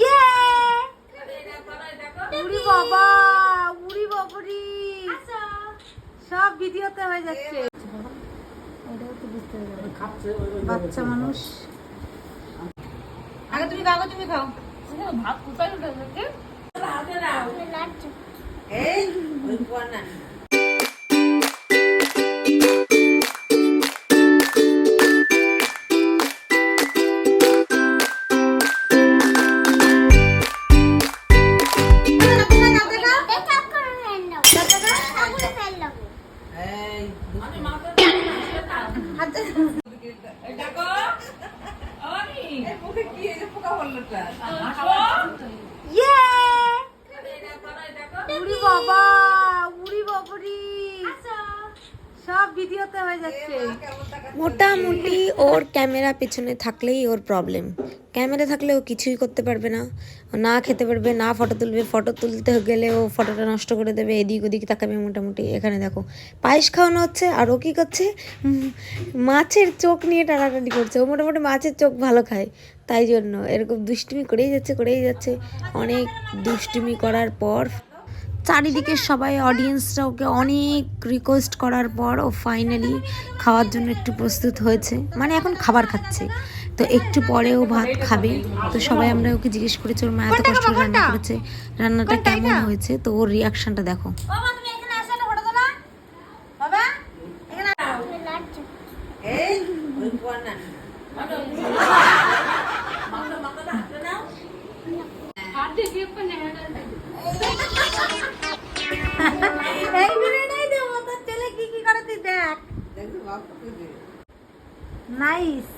ইয়ে উড়ি বাবা উড়ি বাবরি। সব ভিডিওতে হয়ে যাচ্ছে। ওটাও তো বুঝতে হবে। বাচ্চা মানুষ। আগে তুমি খাও আগে তুমি খাও। ভাত কোথায় উঠে এই ওই কোয়া না দেখো আমি মুখে কি এই যে পোকা পড়লোটা ইয়ে উড়ি বাবা উড়ি বাবরি সব ভিডিওতে হয়ে যাচ্ছে। মোটামুটি ওর ক্যামেরা পেছনে থাকলেই ওর প্রবলেম ক্যামেরা থাকলে ও কিছুই করতে পারবে না। না খেতে পারবে না ফটো তুলবে। ফটো তুলতে গেলে ও ফটোটা নষ্ট করে দেবে এদিক ওদিক তাকাবে মোটামুটি। এখানে দেখো পায়েস খাওয়ানো হচ্ছে আর ও কী করছে? মাছের চোখ নিয়ে টানাটানি করছে। ও মোটামুটি মাছের চোখ ভালো খায়। তাই জন্য এরকম দুষ্টুমি করেই যাচ্ছে করেই যাচ্ছে। অনেক দুষ্টুমি করার পর চারিদিকে সবাই অডিয়েন্সরা ওকে অনেক রিকোয়েস্ট করার পর ও ফাইনালি খাওয়ার জন্য একটু প্রস্তুত হয়েছে মানে এখন খাবার খাচ্ছে তো একটু পরে ও ভাত খাবে তো সবাই আমরা ওকে জিজ্ঞেস করেছি ওর মা এত কষ্ট রান্না করেছে রান্নাটা কেমন হয়েছে তো ওর রিয়াকশনটা দেখো বাবা তুমি নাইস।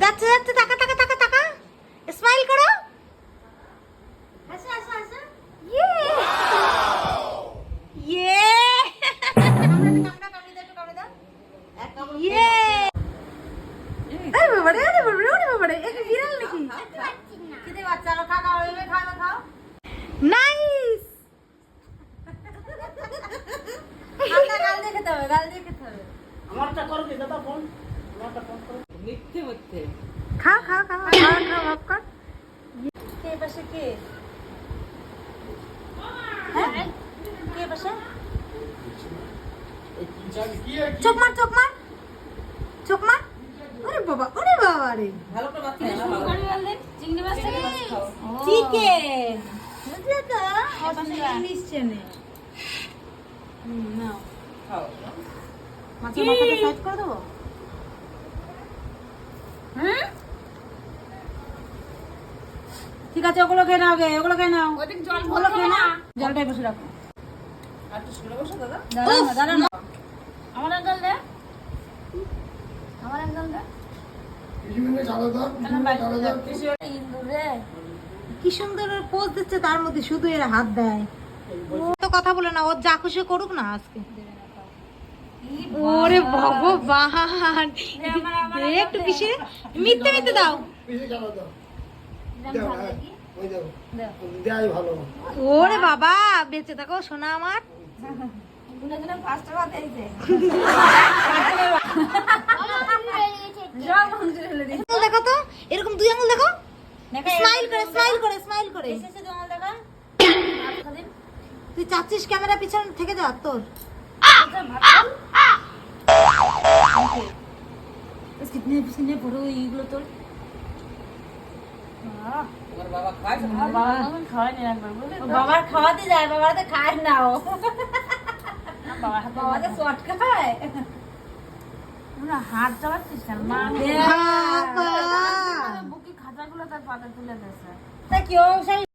যাচ্ছে যাচ্ছে টাকা গাল দিয়ে খেতে হবে আমারটা করো কি দাদা গাল দিয়ে খেতে হবে মিথ্যে মিথ্যে খাও খাও খাও খাও খাও ভাব কর কে পাশে কে হ্যাঁ কে পাশে চোখ মার চোখ মার চোখ মার ওরে বাবা ওরে বাবা রে ভালো করে ভাত খাও চিংড়ি মাছ থেকে চিকেন বুঝলে তো ইংলিশ চেনে হুম নাও খাও মাছের মাথাটা সাইড করে দেবো? হুম? ঠিক আছে ওগুলো খেয়ে নাও গে ওগুলো খেয়ে নাও। জল ওগুলো খেয়ে নাও। জলটাই বসে রাখো। আর একটু শুনে বসো দাদা। দাঁড়াও না দাঁড়াও আমার আঙ্কেল দে। আমার আঙ্কেল দে। কি সুন্দর পোজ দিচ্ছে তার মধ্যে শুধু এরা হাত দেয়। তো কথা বলে না ও যা খুশি করুক না আজকে। ওরে ভগবান। একটু পিছে মিথ্যে মিথ্যে দাও। ওরে বাবা বেঁচে থাকো সোনা আমার। দেখো তো এরকম দুই আঙুল দেখো। স্মাইল করে স্মাইল করে স্মাইল করে। তুই চাচ্ছিস ক্যামেরা পিছন থেকে যা তোর। কিতনে পিছনে বড় এইগুলো তোর বাবার খাওয়াতে যায় বাবার তো খায় না ও বাবাকে শর্ট খায় হাত চালাচ্ছিস কেন মা বুকি খাতাগুলো তার পাতা তুলে দিয়েছে তা কেউ সেই